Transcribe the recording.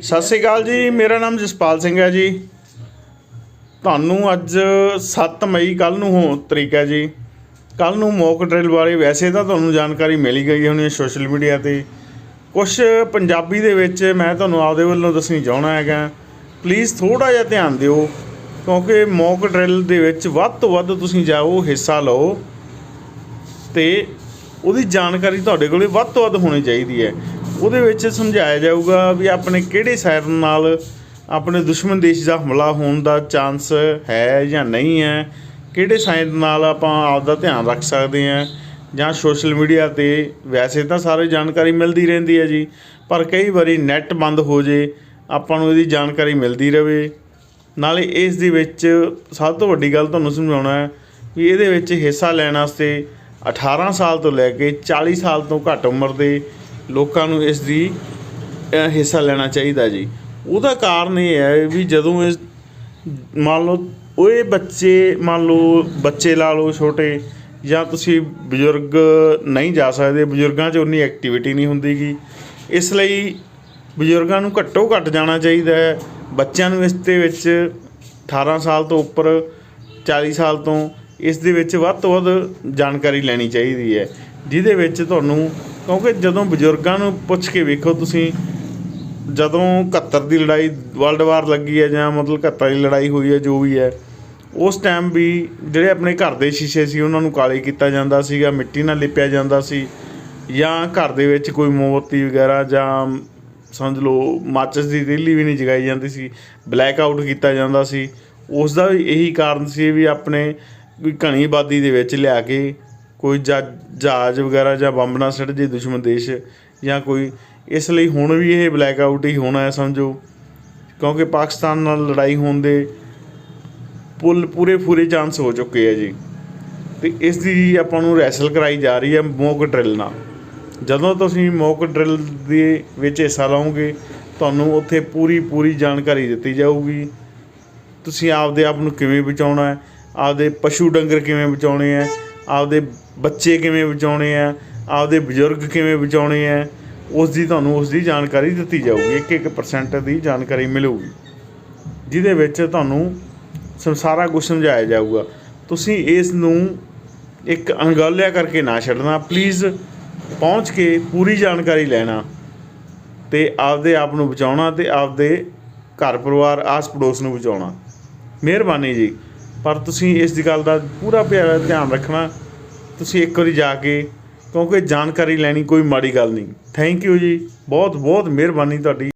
ਸਤਿ ਸ੍ਰੀ ਅਕਾਲ ਜੀ, ਮੇਰਾ ਨਾਮ ਜਸਪਾਲ ਸਿੰਘ ਹੈ ਜੀ। ਤੁਹਾਨੂੰ ਅੱਜ 7 ਮਈ ਕੱਲ ਨੂੰ ਹੋ ਤਰੀਕ ਹੈ ਜੀ। ਕੱਲ ਨੂੰ ਮੌਕ ਡਰਿਲ ਬਾਰੇ ਵੈਸੇ ਤਾਂ ਤੁਹਾਨੂੰ ਜਾਣਕਾਰੀ ਮਿਲ ਗਈ ਹੋਣੀ ਸੋਸ਼ਲ ਮੀਡੀਆ ਤੇ। ਕੁਝ ਪੰਜਾਬੀ ਦੇ ਵਿੱਚ ਮੈਂ ਤੁਹਾਨੂੰ ਆਪਦੇ ਵੱਲੋਂ ਦੱਸਣੀ ਚਾਹਣਾ ਹੈਗਾ। ਪਲੀਜ਼ ਥੋੜਾ ਜਿਹਾ ਧਿਆਨ ਦਿਓ, ਕਿਉਂਕਿ ਮੌਕ ਡਰਿਲ ਦੇ ਵਿੱਚ ਵੱਧ ਤੋਂ ਵੱਧ ਤੁਸੀਂ ਜਾਓ, ਹਿੱਸਾ ਲਓ। ਤੇ ਉਹਦੀ ਜਾਣਕਾਰੀ ਤੁਹਾਡੇ ਕੋਲੇ ਵੱਧ ਤੋਂ ਵੱਧ ਹੋਣੀ ਚਾਹੀਦੀ ਹੈ। ਉਹਦੇ ਵਿੱਚ ਸਮਝਾਇਆ ਜਾਊਗਾ ਵੀ ਆਪਣੇ ਕਿਹੜੇ ਸਾਈਡ ਨਾਲ ਆਪਣੇ ਦੁਸ਼ਮਣ ਦੇਸ਼ ਦਾ ਹਮਲਾ ਹੋਣ ਦਾ ਚਾਂਸ ਹੈ ਜਾਂ ਨਹੀਂ ਹੈ, ਕਿਹੜੇ ਸਾਈਡ ਨਾਲ ਆਪਾਂ ਆਪ ਦਾ ਧਿਆਨ ਰੱਖ ਸਕਦੇ ਹਾਂ, ਜਾਂ ਸੋਸ਼ਲ ਮੀਡੀਆ ਤੇ ਵੈਸੇ ਤਾਂ ਸਾਰੇ ਜਾਣਕਾਰੀ ਮਿਲਦੀ ਰਹਿੰਦੀ ਹੈ ਜੀ, ਪਰ ਕਈ ਵਾਰੀ ਨੈੱਟ ਬੰਦ ਹੋ ਜੇ, ਆਪਾਂ ਨੂੰ ਇਹਦੀ ਜਾਣਕਾਰੀ ਮਿਲਦੀ ਰਹੇ ਨਾਲੇ ਇਸ ਦੇ ਵਿੱਚ ਸਭ ਤੋਂ ਵੱਡੀ ਗੱਲ ਤੁਹਾਨੂੰ ਸਮਝਾਉਣਾ ਹੈ ਵੀ ਇਹਦੇ ਵਿੱਚ ਹਿੱਸਾ ਲੈਣ ਵਾਸਤੇ 18 ਸਾਲ ਤੋਂ ਲੈ ਕੇ 40 ਸਾਲ ਤੋਂ ਘੱਟ ਉਮਰ ਦੇ ਲੋਕਾਂ ਨੂੰ ਇਸ ਦੀ ਹਿੱਸਾ ਲੈਣਾ ਚਾਹੀਦਾ ਜੀ। ਉਹਦਾ ਕਾਰਨ ਇਹ ਹੈ ਵੀ ਜਦੋਂ ਇਸ, ਮੰਨ ਲਓ ਉਹ ਇਹ ਬੱਚੇ, ਮੰਨ ਲਓ, ਬੱਚੇ ਲਾ ਲਓ ਛੋਟੇ, ਜਾਂ ਤੁਸੀਂ ਬਜ਼ੁਰਗ ਨਹੀਂ ਜਾ ਸਕਦੇ, ਬਜ਼ੁਰਗਾਂ 'ਚ ਉਨੀ ਐਕਟੀਵਿਟੀ ਨਹੀਂ ਹੁੰਦੀਗੀ। ਇਸ ਲਈ ਬਜ਼ੁਰਗਾਂ ਨੂੰ ਘੱਟੋ ਘੱਟ ਜਾਣਾ ਚਾਹੀਦਾ ਹੈ। ਬੱਚਿਆਂ ਨੂੰ ਇਸ ਦੇ ਵਿੱਚ 18 ਸਾਲ ਤੋਂ ਉੱਪਰ 40 ਸਾਲ ਤੋਂ ਇਸ ਦੇ ਵਿੱਚ ਵੱਧ ਤੋਂ ਵੱਧ ਜਾਣਕਾਰੀ ਲੈਣੀ ਚਾਹੀਦੀ ਹੈ। ਜਿਹਦੇ ਵਿੱਚ ਤੁਹਾਨੂੰ ਕਿਉਂਕਿ ਜਦੋਂ ਬਜ਼ੁਰਗਾਂ ਨੂੰ ਪੁੱਛ ਕੇ ਵੇਖੋ ਤੁਸੀਂ, ਜਦੋਂ 71 ਦੀ ਲੜਾਈ ਵਰਲਡ ਵਾਰ ਲੱਗੀ ਹੈ ਜਾਂ ਮਤਲਬ 71 ਦੀ ਲੜਾਈ ਹੋਈ ਹੈ, ਜੋ ਵੀ ਹੈ, ਉਸ ਟਾਈਮ ਵੀ ਜਿਹੜੇ ਆਪਣੇ ਘਰ ਦੇ ਸ਼ੀਸ਼ੇ ਸੀ, ਉਹਨਾਂ ਨੂੰ ਕਾਲੇ ਕੀਤਾ ਜਾਂਦਾ ਸੀਗਾ, ਮਿੱਟੀ ਨਾਲ ਲਿਪਿਆ ਜਾਂਦਾ ਸੀ, ਜਾਂ ਘਰ ਦੇ ਵਿੱਚ ਕੋਈ ਮੋਮਬੱਤੀ ਵਗੈਰਾ ਜਾਂ ਸਮਝ ਲਓ ਮਾਚਿਸ ਦੀ ਤੀਲੀ ਵੀ ਨਹੀਂ ਜਗਾਈ ਜਾਂਦੀ ਸੀ ਬਲੈਕ ਆਊਟ ਕੀਤਾ ਜਾਂਦਾ ਸੀ ਉਸ ਦਾ ਵੀ ਇਹੀ ਕਾਰਨ ਸੀ ਵੀ ਆਪਣੇ ਕੋਈ ਘਣੀ ਆਬਾਦੀ ਦੇ ਵਿੱਚ ਲਿਆ ਕੇ ਕੋਈ ਜਾ- ਜਹਾਜ਼ ਵਗੈਰਾ ਜਾਂ ਬੰਬ ਨਾ ਸਿੱਟ ਜੇ ਦੁਸ਼ਮਣ ਦੇਸ਼, ਜਾਂ ਕੋਈ, ਇਸ ਲਈ ਹੁਣ ਵੀ ਇਹ ਬਲੈਕ ਆਊਟ ਹੀ ਹੋਣਾ ਹੈ ਸਮਝੋ। ਕਿਉਂਕਿ ਪਾਕਿਸਤਾਨ ਨਾਲ ਲੜਾਈ ਹੋਣ ਦੇ ਪੁੱਲ, ਪੂਰੇ ਪੂਰੇ ਚਾਂਸ ਹੋ ਚੁੱਕੇ ਆ ਜੀ। ਤੇ ਇਸ ਦੀ ਆਪਾਂ ਨੂੰ ਰੈਸਲ ਕਰਾਈ ਜਾ ਰਹੀ ਹੈ ਮੋਕ ਡਰਿਲ ਨਾਲ। ਜਦੋਂ ਤੁਸੀਂ ਮੋਕ ਡਰਿਲ ਦੇ ਵਿੱਚ ਹਿੱਸਾ ਲਓਗੇ, ਤੁਹਾਨੂੰ ਉੱਥੇ ਪੂਰੀ ਪੂਰੀ ਜਾਣਕਾਰੀ ਦਿੱਤੀ ਜਾਊਗੀ। ਤੁਸੀਂ ਆਪਦੇ ਆਪ ਨੂੰ ਕਿਵੇਂ ਬਚਾਉਣਾ ਹੈ? ਆਪਦੇ ਪਸ਼ੂ ਡੰਗਰ ਕਿਵੇਂ ਬਚਾਉਣੇ ਹੈ? ਆਪਦੇ ਬੱਚੇ ਕਿਵੇਂ ਬਚਾਉਣੇ ਆ, ਆਪਦੇ ਬਜ਼ੁਰਗ ਕਿਵੇਂ ਬਚਾਉਣੇ ਆ ਉਸ ਦੀ ਤੁਹਾਨੂੰ ਉਸ ਦੀ ਜਾਣਕਾਰੀ ਦਿੱਤੀ ਜਾਊਗੀ ਇੱਕ ਇੱਕ ਪਰਸੈਂਟ ਦੀ ਜਾਣਕਾਰੀ ਮਿਲੂਗੀ, ਜਿਹਦੇ ਵਿੱਚ ਤੁਹਾਨੂੰ ਸਾਰਾ ਕੁਝ ਸਮਝਾਇਆ ਜਾਊਗਾ। ਤੁਸੀਂ ਇਸ ਨੂੰ ਇੱਕ ਅਣਗੌਲਿਆ ਕਰਕੇ ਨਾ ਛੱਡਣਾ ਪਲੀਜ਼ ਪਹੁੰਚ ਕੇ ਪੂਰੀ ਜਾਣਕਾਰੀ ਲੈਣਾ ਤੇ ਆਪਦੇ ਆਪ ਨੂੰ ਬਚਾਉਣਾ ਤੇ ਆਪਦੇ ਘਰ ਪਰਿਵਾਰ ਆਸ ਪੜੋਸ ਨੂੰ ਬਚਾਉਣਾ। ਮਿਹਰਬਾਨੀ ਜੀ। ਪਰ ਤੁਸੀਂ ਇਸ ਦੀ ਗੱਲ ਦਾ ਪੂਰਾ ਪਿਆਰਾ ਧਿਆਨ ਰੱਖਣਾ। ਤੁਸੀਂ ਇੱਕ ਵਾਰੀ ਜਾ ਕੇ ਕਿਉਂਕਿ ਜਾਣਕਾਰੀ ਲੈਣੀ ਕੋਈ ਮਾੜੀ ਗੱਲ ਨਹੀਂ। ਥੈਂਕ ਯੂ ਜੀ। ਬਹੁਤ ਬਹੁਤ ਮਿਹਰਬਾਨੀ ਤੁਹਾਡੀ।